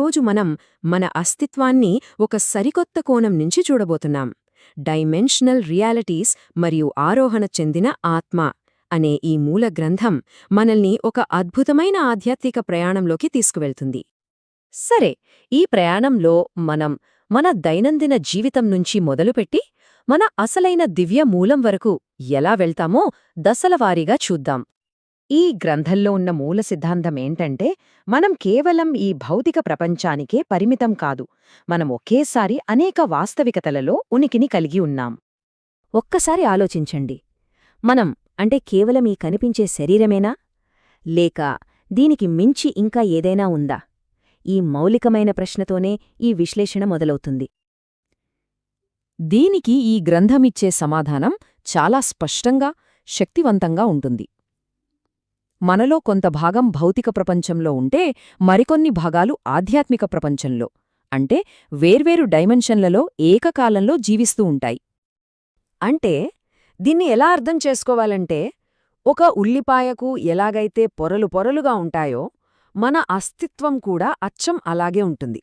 ఈరోజు మనం మన అస్తిత్వాన్ని ఒక సరికొత్త కోణం నుంచి చూడబోతున్నాం. డైమెన్షనల్ రియాలిటీస్ మరియు ఆరోహణ చెందిన ఆత్మ అనే ఈ మూల గ్రంథం మనల్ని ఒక అద్భుతమైన ఆధ్యాత్మిక ప్రయాణంలోకి తీసుకువెళ్తుంది. సరే ఈ ప్రయాణంలో మనం మన దైనందిన జీవితం నుంచి మొదలుపెట్టి మన అసలైన దివ్య మూలం వరకు ఎలా వెళ్తామో దశలవారీగా చూద్దాం. ఈ గ్రంథంలో ఉన్న మూల సిద్ధాంతం ఏంటంటే మనం కేవలం ఈ భౌతిక ప్రపంచానికే పరిమితం కాదు మనం ఒకేసారి అనేక వాస్తవికతలలో ఉనికిని కలిగి ఉన్నాం. ఒక్కసారి ఆలోచించండి. మనం అంటే కేవలం ఈ కనిపించే శరీరమేనా? లేక దీనికి మించి ఇంకా ఏదైనా ఉందా? ఈ మౌలికమైన ప్రశ్నతోనే ఈ విశ్లేషణ మొదలవుతుంది. దీనికి ఈ గ్రంథమిచ్చే సమాధానం చాలా స్పష్టంగా శక్తివంతంగా ఉంటుంది. మనలో కొంత భాగం భౌతిక ప్రపంచంలో ఉంటే మరికొన్ని భాగాలు ఆధ్యాత్మిక ప్రపంచంలో. అంటే వేర్వేరు డైమెన్షన్లలో ఏకకాలంలో జీవిస్తూ ఉంటాయి. అంటే దీన్ని ఎలా అర్థం చేసుకోవాలంటే ఒక ఉల్లిపాయకు ఎలాగైతే పొరలు పొరలుగా ఉంటాయో మన అస్తిత్వం కూడా అచ్చం అలాగే ఉంటుంది.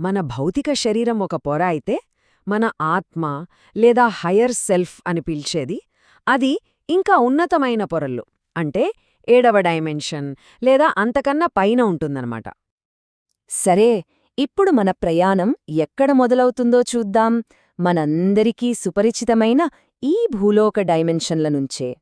మన భౌతిక శరీరం ఒక పొర అయితే మన ఆత్మ లేదా హయర్ సెల్ఫ్ అని పిలిచేది అది ఇంకా ఉన్నతమైన పొరల్లో. అంటే ఏడవ డైమెన్షన్ లేదా అంతకన్నా పైన ఉంటుందన్నమాట. సరే ఇప్పుడు మన ప్రయాణం ఎక్కడ మొదలవుతుందో చూద్దాం. మనందరికీ సుపరిచితమైన ఈ భూలోక డైమెన్షన్ల నుంచే.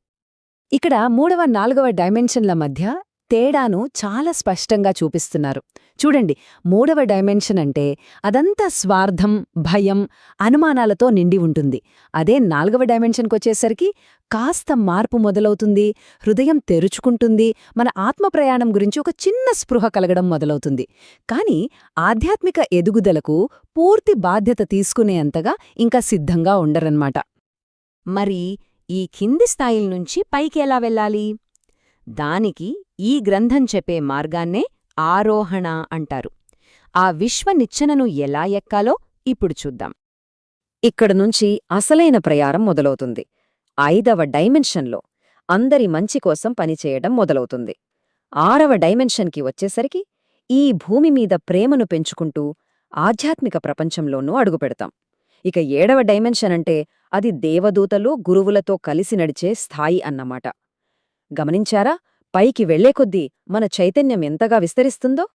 ఇక్కడ మూడవ నాలుగవ డైమెన్షన్ల మధ్య తేడాను చాలా స్పష్టంగా చూపిస్తున్నారు. చూడండి మూడవ డైమెన్షన్ అంటే అదంతా స్వార్థం భయం అనుమానాలతో నిండి ఉంటుంది. అదే నాలుగవ డైమెన్షన్కొచ్చేసరికి కాస్త మార్పు మొదలవుతుంది హృదయం తెరుచుకుంటుంది మన ఆత్మ ప్రయాణం గురించి ఒక చిన్న స్పృహ కలగడం మొదలవుతుంది. కాని ఆధ్యాత్మిక ఎదుగుదలకు పూర్తి బాధ్యత తీసుకునేంతగా ఇంకా సిద్ధంగా ఉండరన్నమాట. మరి ఈ కింది స్థాయిల నుంచి పైకి ఎలా వెళ్ళాలి? దానికి ఈ గ్రంథం చెప్పే మార్గాన్నే ఆరోహణ అంటారు. ఆ విశ్వ నిచ్చెనను ఎలా ఎక్కాలో ఇప్పుడు చూద్దాం. ఇక్కడ నుంచి అసలైన ప్రయారం మొదలవుతుంది. ఐదవ డైమెన్షన్లో అందరి మంచి కోసం పనిచేయడం మొదలవుతుంది. ఆరవ డైమెన్షన్కి వచ్చేసరికి ఈ భూమి మీద ప్రేమను పెంచుకుంటూ ఆధ్యాత్మిక ప్రపంచంలోనూ అడుగుపెడతాం. ఇక ఏడవ డైమెన్షన్ అంటే అది దేవదూతలు గురువులతో కలిసి నడిచే స్థాయి అన్నమాట. గమనించారా? పైకి వెళ్ళే కొద్దీ మన చైతన్యం ఎంతగా విస్తరిస్తుందో?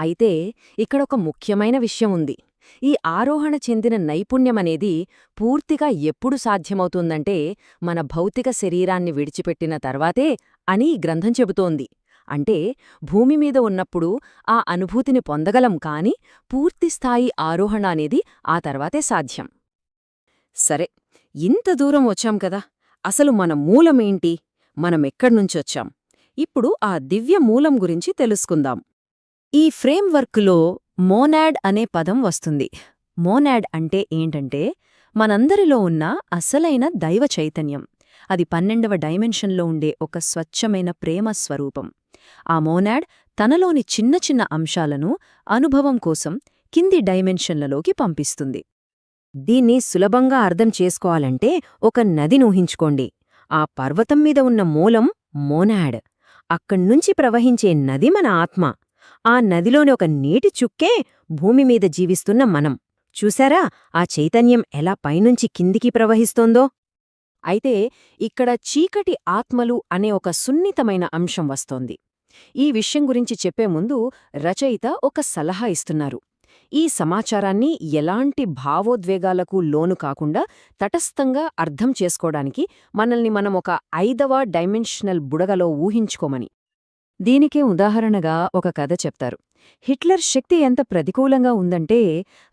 అయితే ఇక్కడొక ముఖ్యమైన విషయం ఉంది. ఈ ఆరోహణ చెందిన నైపుణ్యమనేది పూర్తిగా ఎప్పుడు సాధ్యమవుతుందంటే మన భౌతిక శరీరాన్ని విడిచిపెట్టిన తర్వాతే అని ఈ గ్రంథం చెబుతోంది. అంటే భూమిమీద ఉన్నప్పుడు ఆ అనుభూతిని పొందగలం కాని పూర్తిస్థాయి ఆరోహణ అనేది ఆ తర్వాతే సాధ్యం. సరే ఇంత దూరం వచ్చాం కదా! అసలు మన మూలమేంటి మనమెక్కడ్నుంచొచ్చాం ఇప్పుడు ఆ దివ్య మూలం గురించి తెలుసుకుందాం. ఈ ఫ్రేమ్వర్క్లో మోనాడ్ అనే పదం వస్తుంది. మోనాడ్ అంటే ఏంటంటే మనందరిలో ఉన్న అసలైన దైవ చైతన్యం. అది పన్నెండవ డైమెన్షన్లో ఉండే ఒక స్వచ్ఛమైన ప్రేమ స్వరూపం. ఆ మోనాడ్ తనలోని చిన్న చిన్న అంశాలను అనుభవం కోసం కింది డైమెన్షన్లలోకి పంపిస్తుంది. దీన్ని సులభంగా అర్థం చేసుకోవాలంటే ఒక నదినూహించుకోండి ఆ పర్వతం మీద ఉన్న మూలం మోనాడ్. అక్కడ్నుంచి ప్రవహించే నది మన ఆత్మ. ఆ నదిలోని ఒక నీటి చుక్కే భూమిమీద జీవిస్తున్న మనం. చూశారా? ఆ చైతన్యం ఎలా పైనుంచి కిందికి ప్రవహిస్తోందో? అయితే ఇక్కడ చీకటి ఆత్మలు అనే ఒక సున్నితమైన అంశం వస్తోంది. ఈ విషయం గురించి చెప్పే ముందు రచయిత ఒక సలహా ఇస్తున్నారు. ఈ సమాచారాన్ని ఎలాంటి భావోద్వేగాలకు లోను కాకుండా తటస్థంగా అర్థం చేసుకోవడానికి మనల్ని మనం ఒక ఐదవ డైమెన్షనల్ బుడగలో ఊహించుకోమని. దీనికే ఉదాహరణగా ఒక కథ చెప్తారు. హిట్లర్ శక్తి ఎంత ప్రతికూలంగా ఉందంటే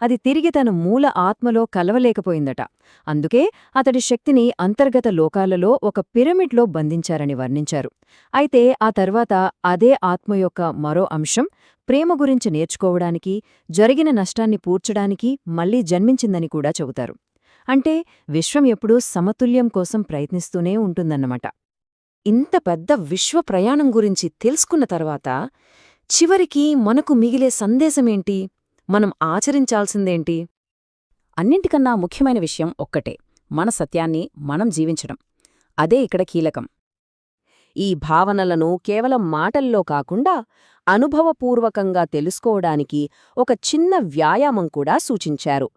అది తిరిగి తన మూల ఆత్మలో కలవలేకపోయిందట. అందుకే అతడి శక్తిని అంతర్గత లోకాలలో ఒక పిరమిడ్లో బంధించారని వర్ణించారు. అయితే ఆ తర్వాత అదే ఆత్మ యొక్క మరో అంశం ప్రేమ గురించి నేర్చుకోవడానికి జరిగిన నష్టాన్ని పూడ్చడానికి మళ్ళీ జన్మించిందని కూడా చెబుతారు. అంటే విశ్వం ఎప్పుడూ సమతుల్యం కోసం ప్రయత్నిస్తూనే ఉంటుందన్నమాట. ఇంత పెద్ద విశ్వ ప్రయాణం గురించి తెలుసుకున్న తర్వాత చివరికి మనకు మిగిలే సందేశమేంటి? మనం ఆచరించాల్సిందేంటి? అన్నింటికన్నా ముఖ్యమైన విషయం ఒక్కటే మన సత్యాన్ని మనం జీవించడం. అదే ఇక్కడ కీలకం. ఈ భావనలను కేవలం మాటల్లో కాకుండా అనుభవపూర్వకంగా తెలుసుకోవడానికి ఒక చిన్న వ్యాయామం కూడా సూచించారు.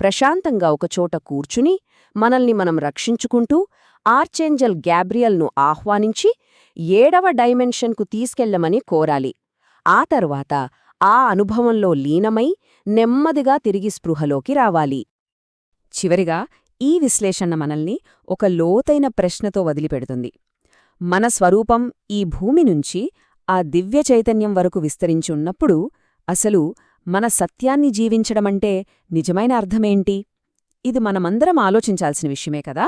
ప్రశాంతంగా ఒకచోట కూర్చుని మనల్ని మనం రక్షించుకుంటూ ఆర్చేంజల్ గ్యాబ్రియల్ను ఆహ్వానించి ఏడవ డైమెన్షన్కు తీసుకెళ్ళమని కోరాలి. ఆ తరువాత ఆ అనుభవంలో లీనమై నెమ్మదిగా తిరిగి స్పృహలోకి రావాలి. చివరిగా ఈ విశ్లేషణ మనల్ని ఒక లోతైన ప్రశ్నతో వదిలిపెడుతుంది. మన స్వరూపం ఈ భూమి నుంచి ఆ దివ్య చైతన్యం వరకు విస్తరించున్నప్పుడు అసలు మన సత్యాన్ని జీవించడమంటే నిజమైన అర్థమేంటి? ఇది మనమందరం ఆలోచించాల్సిన విషయమే కదా?